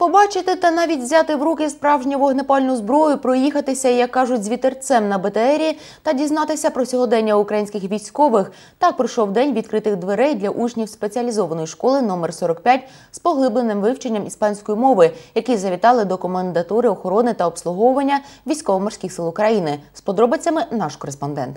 Побачити та навіть взяти в руки справжню вогнепальну зброю, проїхатися, як кажуть, з вітерцем на БТРі та дізнатися про сьогодення українських військових. Так пройшов день відкритих дверей для учнів спеціалізованої школи номер 45 з поглибленим вивченням іспанської мови, які завітали до комендатури охорони та обслуговування військово-морських сил України. З подробицями наш кореспондент.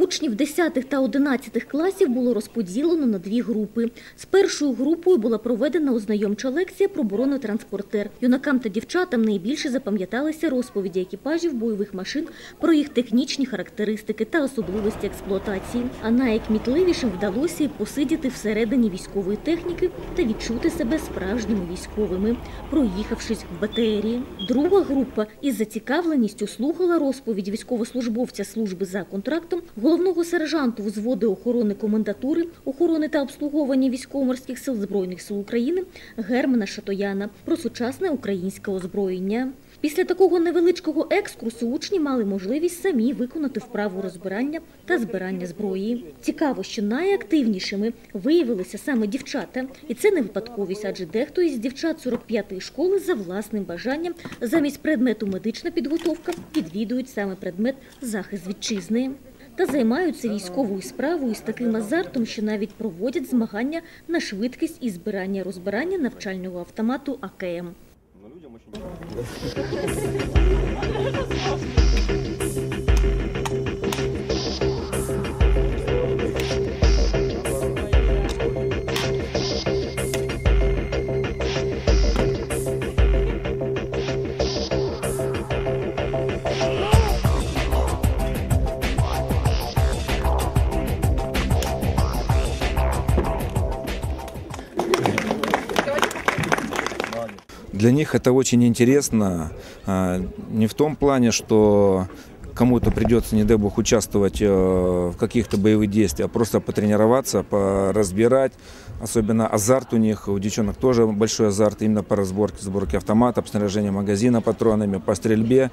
Учнів 10 та 11 класів було розподілено на дві групи. З першою групою була проведена ознайомча лекція про бронетранспортер. Юнакам та дівчатам найбільше запам'яталися розповіді екіпажів бойових машин про їх технічні характеристики та особливості експлуатації. А найкмітливішим вдалося посидіти всередині військової техніки та відчути себе справжніми військовими, проїхавшись в БТРі. Друга група із зацікавленістю слухала розповідь військовослужбовця служби за контрактом, головного сержанту взводу охорони комендатури, охорони та обслуговування військово-морських сил Збройних сил України Германа Шатояна про сучасне українське озброєння. Після такого невеличкого екскурсу учні мали можливість самі виконати вправу розбирання та збирання зброї. Цікаво, що найактивнішими виявилися саме дівчата, і це не випадковість, адже дехто із дівчат 45-ї школи за власним бажанням замість предмету медична підготовка відвідують саме предмет захист вітчизни. Та займаються військовою справою з таким азартом, що навіть проводять змагання на швидкість і збирання розбирання навчального автомату АКМ. Для них это очень интересно. Не в том плане, что кому-то придется, не дай бог, участвовать э, в каких-то боевых действиях, а просто потренироваться, поразбирать. Особенно азарт у них, у девчонок тоже большой азарт именно по разборке, сборке автомата, по снаряжению магазина патронами, по стрельбе.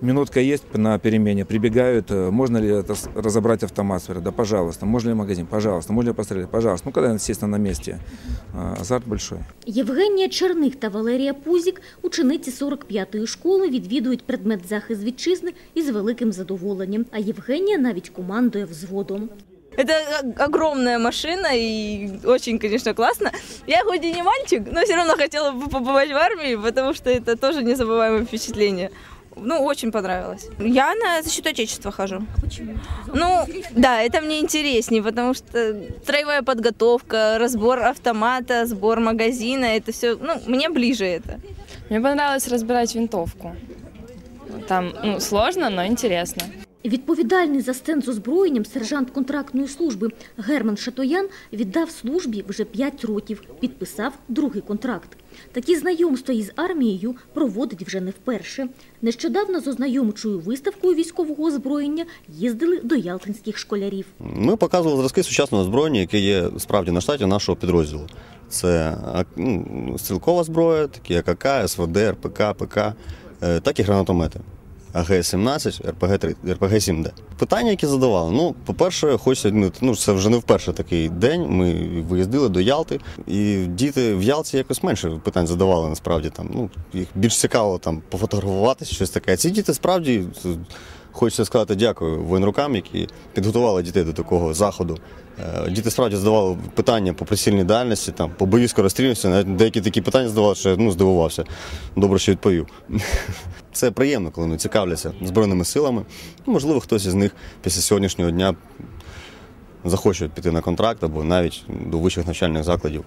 Минутка есть на перемене, прибегают, э, можно ли это с- разобрать автомат, Говорят, да пожалуйста, можно ли магазин, пожалуйста, можно ли пострелять, пожалуйста. Ну, когда, естественно, на месте. А, Азарт большой. Євгенія Черних та Валерія Пузік, учениці 45-ї школи, відвідують предмет захист вітчизни із великим задоволеннм. А Євгенія навіть командує взводом. Это о- огромная машина и очень, конечно, классно. Я хоть и не мальчик, но все равно хотела бы побывать в армии, потому что это тоже незабываемое впечатление. Ну, очень понравилось. Я на защиту Отечества хожу. Почему? Ну, да, это мне интереснее, потому что строевая подготовка, разбор автомата, сбор магазина, это все, ну, мне ближе это. Мне понравилось разбирать винтовку. Там ну, сложно, но интересно. Відповідальний за стенд з озброєнням сержант контрактної служби Герман Шатоян віддав службі вже 5 років, підписав другий контракт. Такі знайомства із армією проводить вже не вперше. Нещодавно з ознайомчою виставкою військового озброєння їздили до ялтинських школярів. Ми показували зразки сучасного озброєння, яке є справді на штаті нашого підрозділу. Це ну, стрілкова зброя, такі як АК, СВД, РПК, ПК, так і гранатомети. АГ-17, РПГ, РПГ-7Д. Питання, які задавали. Ну, по-перше, хочеться, ну, це вже не вперше такий день. Ми виїздили до Ялти, і діти в Ялті якось менше питань задавали, насправді. Там, ну, їх більш цікаво там, пофотографуватися, щось таке. Ці діти справді Хочеться сказати дякую воєнрукам, які підготували дітей до такого заходу. Е, Діти справді задавали питання по прицільній дальності, там, по бою скорострільності, навіть деякі такі питання задавали, що ну, здивувався. Добре, що відповів. Це приємно, коли вони цікавляться Збройними силами. Ну, Можливо, хтось із них після сьогоднішнього дня захоче піти на контракт або навіть до вищих навчальних закладів